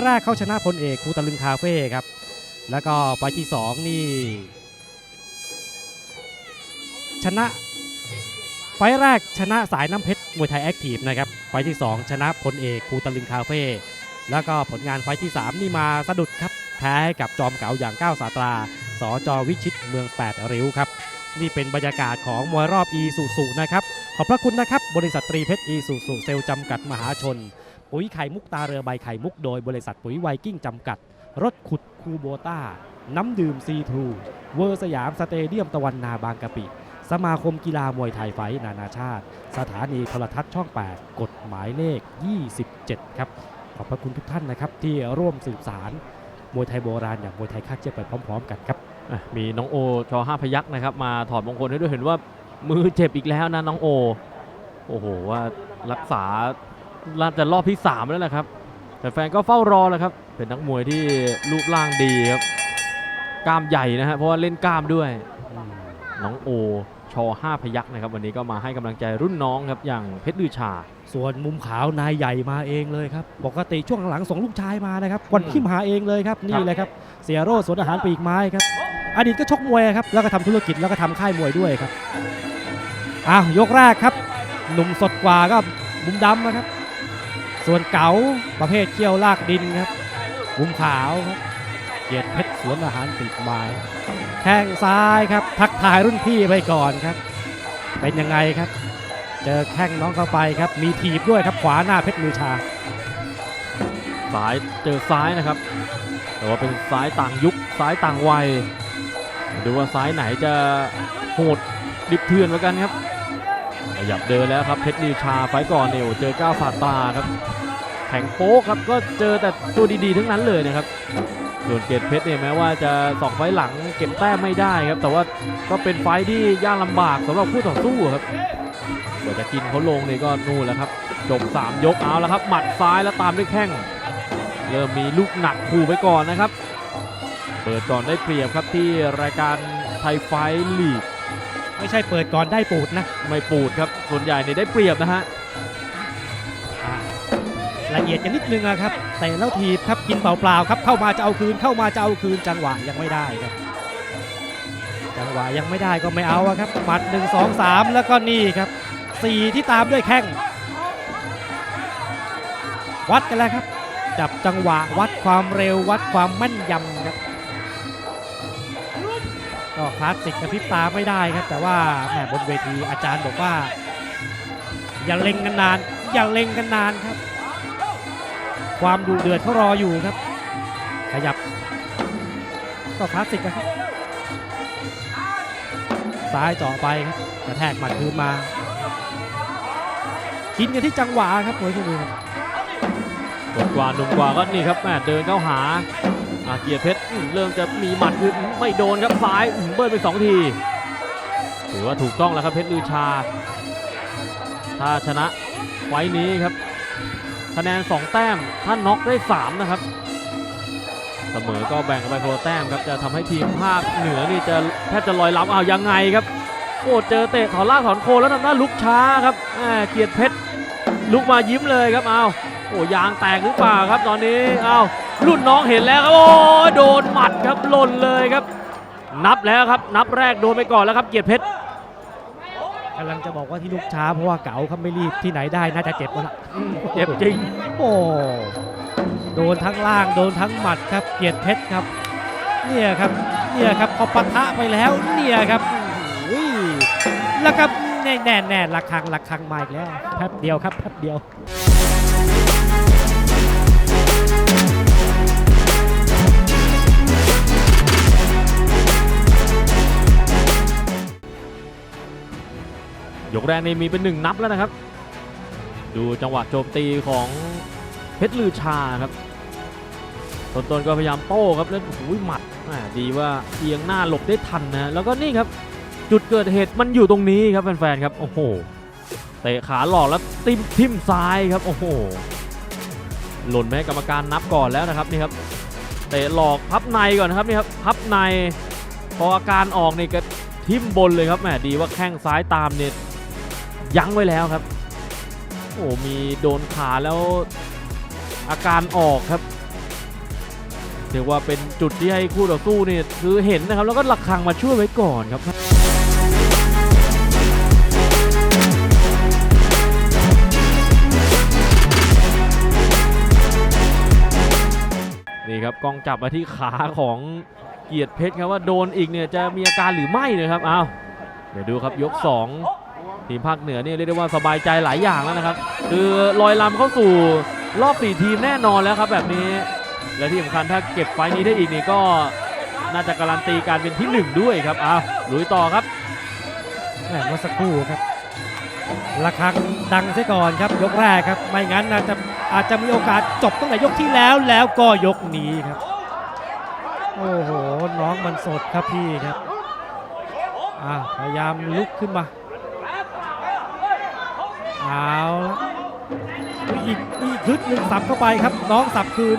ล์แรกเขาชนะพลเอกคูตะลึงคาเฟ่ครับ แล้วก็ไฟที่สองนี่ ชนะ ไฟแรกชนะสายน้ำเพชรมวยไทยแอคทีฟนะครับ ไฟที่ 2 ชนะพลเอกคูตะลึงคาเฟ่แล้วก็ผลงานไฟที่ 3 นี่มาสะดุดครับ แพ้ให้กับจอมเก๋าอย่างก้าวสาตราสจวิชิตเมือง 8 ริ้วครับนี่เป็นบรรยากาศของมวยรอบอีสุสุนะครับ ขอบพระคุณนะครับ บริษัทตรีเพชรอีสุสุเซลจำกัดมหาชน ปุ๋ยไข่มุกตาเรือใบไข่มุกโดยบริษัทปุ๋ยไวกิ้งจำกัด รถขุดคูโบต้า น้ำดื่มซีทรู เวอร์สยามสเตเดียมตะวันนาบางกะปิ สมาคมกีฬามวยไทยไฟนานาชาติ สถานีโทรทัศน์ช่อง 8 กฎหมายเลข 27 ครับ ขอบพระคุณทุกท่านนะครับ ที่ร่วมสืบสารมวยไทยโบราณอย่างมวยไทยคาดเชือกไปพร้อม ๆ กันครับมีน้องโอชอห้าพยักนะครับมาถอดมงคลให้ด้วยเห็นว่ามือเจ็บอีกแล้วนะน้องโอ โอ้โหว่ารักษา น่าจะรอบที่ 3 แล้วนะครับ แต่แฟนก็เฝ้ารอแล้วครับ เป็นนักมวยที่รูปร่างดีครับกล้ามใหญ่นะฮะเพราะว่าเล่นกล้ามด้วย น้องโอชอห้าพยักษ์นะครับ วันนี้ก็มาให้กำลังใจรุ่นน้องครับอย่างเพชรลือชา ส่วนมุมขาวนายใหญ่มาเองเลยครับ ปกติช่วงหลังส่งลูกชายมานะครับวันที่มาเองเลยครับนี่เลยครับเสียโรดสวนอาหารปีกไม้ครับอดีตก็ชกมวยครับแล้วก็ทำธุรกิจแล้วก็ทำค่ายมวยด้วยครับอ้าวยกแรกครับ หนุ่มสดกว่าก็มุมดำนะครับ ส่วนเก๋าประเภทเขี้ยวลากดินครับมุมขาวครับเกียรติเพชรสวนอาหารปีกไม้แข้งซ้ายครับ ทักทายรุ่นพี่ไปก่อนครับ เป็นยังไงครับ เจอแข้งน้องเข้าไปครับ มีถีบด้วยครับขวาหน้าเพชรมือชาซ้ายเจอซ้ายนะครับ แต่ว่าเป็นซ้ายต่างยุคซ้ายต่างวัยดูว่าซ้ายไหนจะโหดดิบเถื่อนเหมือนกันครับ ขยับเดินแล้วครับเพชรนิวชาไฟก่อนเนี่ยเจอก้าวสาตาครับแข่งโป๊กครับก็เจอแต่ตัวดีๆทั้งนั้นเลยนะครับส่วนเกตเพชรเนี่ยแม้ว่าจะสองไฟหลังเก็บแต้มไม่ได้ครับ แต่ว่าก็เป็นไฟที่ยากลำบากสำหรับคู่ต่อสู้ครับกว่าจะกินเขาลงเนี่ยก็นู่นแล้วครับจบสามยกเอาแล้วครับ หมัดซ้ายแล้วตามด้วยแข้งเริ่มมีลูกหนักขู่ไปก่อนนะครับ เปิดก่อนได้เปรียบครับที่รายการไทยไฟลีก ไม่ใช่เปิดก่อนได้ปูดนะ ไม่ปูดครับ ส่วนใหญ่เนี่ยได้เปรียบนะฮะอ่าละเอียดกันนิดนึงอะครับเตะแล้วถีบครับกินเปล่าๆครับเข้ามาจะเอาคืนเข้ามาจะเอาคืนจังหวะยังไม่ได้ครับ จังหวะยังไม่ได้ก็ไม่เอาอะครับหมัด 1 2 3 แล้วก็นี่ครับ 4 ที่ตามด้วยแข้งวัดกันแล้วครับ จับจังหวะวัดความเร็ววัดความแม่นยำครับ ก็คลาสสิกกระพริบตาไม่ได้ครับ แต่ว่าแหมบนเวทีอาจารย์บอกว่า อย่าเล็งกันนาน อย่าเล็งกันนานครับ ความดุเดือดเขารออยู่ครับ ขยับ ก็คลาสสิกนะครับซ้ายเจาะไปครับกระแทกหมัดคืนมากินกันที่จังหวะครับมวยคู่นี้กดกว่าหนุ่มกว่าก็นี่ครับแม่เดินเข้าหา อาเกียร์เพชรเริ่มจะมีหมัดคืนไม่โดนครับซ้ายเบิ้ลไปสองทีถือว่าถูกต้องแล้วครับเพชรลือชา ถ้าชนะไฟท์นี้ครับ คะแนน 2 แต้มถ้าน็อกได้ 3 นะครับ เสมอก็แบ่งกันไปคแต้มครับจะทำให้ทีมภาคเหนือนี่จะแทบจะลอยล้ำเอายังไงครับโอ้เจอเตะถอนลากถอนโคแล้วทำหน้าลุกช้าครับเกียรติเพชรลุกมายิ้มเลยครับเอาโอ้ยางแตกหรือเปล่าครับตอนนี้เอา รุ่นน้องเห็นแล้วครับโอ้ยโดนหมัดครับหล่นเลยครับ นับแล้วครับ นับแรกโดนไปก่อนแล้วครับ เกียรติเพชรกำลังจะบอกว่าที่ลูกช้าเพราะว่าเก๋าเขาไม่รีบที่ไหนได้น่าจะเจ็บแล้วล่ะเจ็บจริงโอ้โดนทั้งล่างโดนทั้งหมัดครับ เกียรติเพชรครับ เนี่ยครับเนี่ยครับพอปะทะไปแล้วเนี่ยครับโอ้โหแล้วครับแน่แน่แน่ระคังระคังมาอีกแล้วแป๊บเดียวครับแป๊บเดียว แรกนี่มีเป็นหนึ่งนับแล้วนะครับ ดูจังหวะโจมตีของเพชรลือชาครับต้นๆก็พยายามโต้ครับแล้วโอ้โหมัดแหมดีว่าเอียงหน้าหลบได้ทันนะแล้วก็นี่ครับ จุดเกิดเหตุมันอยู่ตรงนี้ครับแฟนๆครับโอ้โหเตะขาหลอกแล้วติมทิมซ้ายครับโอ้โหหล่นแม่กรรมการนับก่อนแล้วนะครับนี่ครับเตะหลอกพับในก่อนนะครับนี่ครับพับในพออาการออกนี่ก็ทิมบนเลยครับแหมดีว่าแข้งซ้ายตามเนี่ย ยั้งไว้แล้วครับ โอ้มีโดนขาแล้วอาการออกครับเรียกว่าเป็นจุดที่ให้คู่ต่อสู้เนี่ยคือเห็นนะครับ แล้วก็หลักคังมาช่วยไว้ก่อนครับนี่ครับกองจับมาที่ขาของเกียรติเพชรครับว่าโดนอีกเนี่ยจะมีอาการหรือไม่นะครับเอาเดี๋ยวดูครับยก 2 ทีมภาคเหนือเนี่ยเรียกได้ว่าสบายใจหลายอย่างแล้วนะครับ คือลอยลำเข้าสู่รอบ 4 ทีมแน่นอนแล้วครับแบบนี้ และที่สำคัญถ้าเก็บไฟล์นี้ได้อีกนี่ก็น่าจะการันตีการเป็นที่ 1 ด้วยครับเอาลุยต่อครับแหม่เมื่อสักครู่ครับระฆังดังซะก่อนครับยกแรกครับ ไม่งั้นอาจจะอาจจะมีโอกาสจบตั้งแต่ยกที่แล้วแล้วก็ยกนี้ครับ โอ้โหน้องมันสดครับพี่ครับพยายามลุกขึ้นมา เอาละอีกอีกฮึดหนึ่งสับเข้าไปครับ น้องสับคืน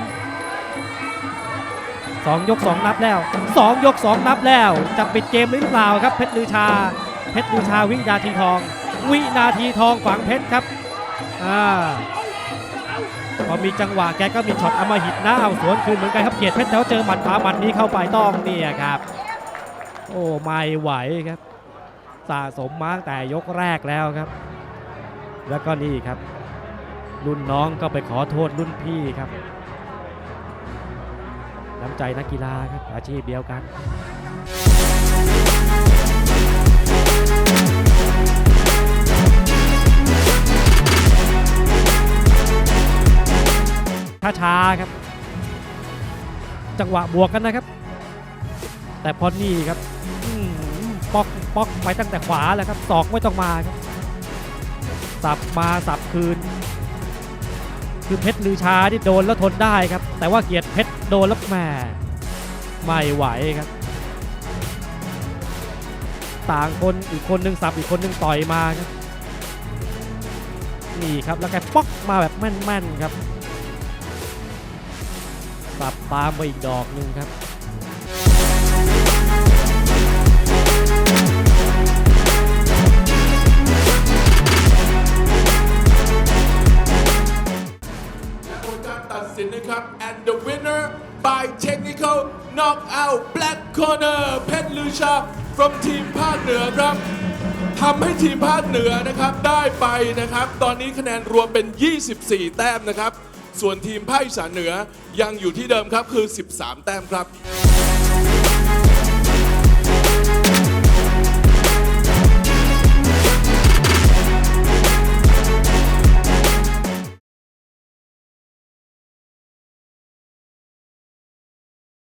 สองยกสองนับแล้วสองยกสองนับแล้ว จะปิดเกมหรือเปล่าครับเพชรลือชา เพชรลือชาวินาทีทอง วินาทีทองฝังเพชรครับอ่าพอมีจังหวะแกก็มีช็อตอมหิตนะเอาสวนคืนเหมือนกันครับเกียรติเพชรแล้วเจอหมัดขวาหมัดนี้เข้าไปต้องเนี่ยครับ โอ้ไม่ไหวครับ สะสมมาตั้งแต่ยกแรกแล้วครับ แล้วก็นี่ครับ รุ่นน้องก็ไปขอโทษรุ่นพี่ครับ น้ำใจนักกีฬาครับอาชีพเดียวกันช้าๆครับ จังหวะบวกกันนะครับ แต่พอนี่ครับป๊อกป๊อกไปตั้งแต่ขวาแล้วครับศอกไม่ต้องมาครับ สับมาสับคืน คือเพชรลือชาที่โดนแล้วทนได้ครับ แต่ว่าเกียรติเพชรโดนแล้วแหม่ไม่ไหวครับ ต่างคนอีกคนหนึ่งสับอีกคนหนึ่งต่อยมาครับนี่ครับแล้วแกป๊อกมาแบบแม่นๆครับสับตามไปอีกดอกหนึ่งครับ สินนะครับ and the winner by technical knockout black corner เพชรลือชา from ทีมภาคเหนือครับทำให้ทีมภาคเหนือนะครับได้ไปนะครับ ตอนนี้คะแนนรวมเป็น 24 แต้มนะครับ ส่วนทีมภาคอีสานเหนือยังอยู่ที่เดิมครับคือ 13 แต้มครับ